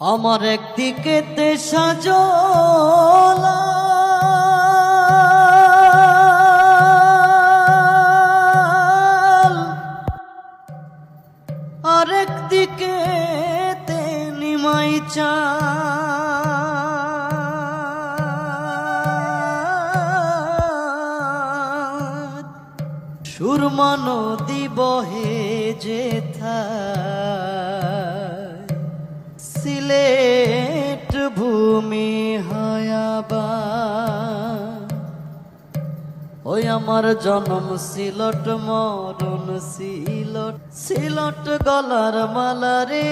আমার একদিকে সাজলা আরেক দিকে তে নিমাই চাঁদ। সুরমা নদী বহে যেথায় ওই আমার জনম সিলট, মরণ সিলট সিলট গলার মালা রে।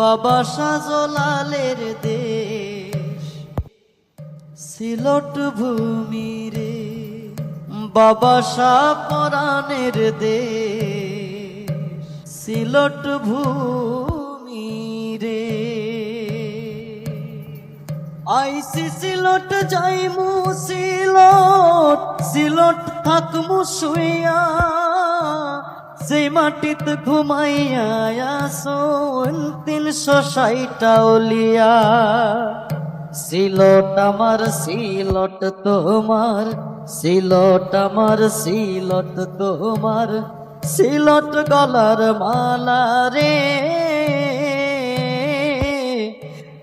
বাবা সাজলালের দেশ, সিলট ভূমি রে। বাবা সাপরানের দেশ, সিলট ভূমি রে। আইসি সিলট যাইমু সিলট সিলট থাকমু শুইয়া সেই মাটিত ঘুমাইয়া আসন তিনশো ষাটটা ওলিয়া সিলট আমার, সিলট তোমার, সিলট আমার, সিলট তোমার, সিলট গলার মালা রে।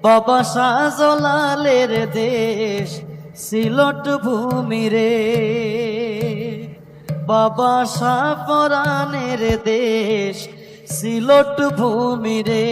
বাবা সাজলালের দেশ সিলট ভূমি রে। বাবা সাফরানের দেশ সিলট ভূমি রে।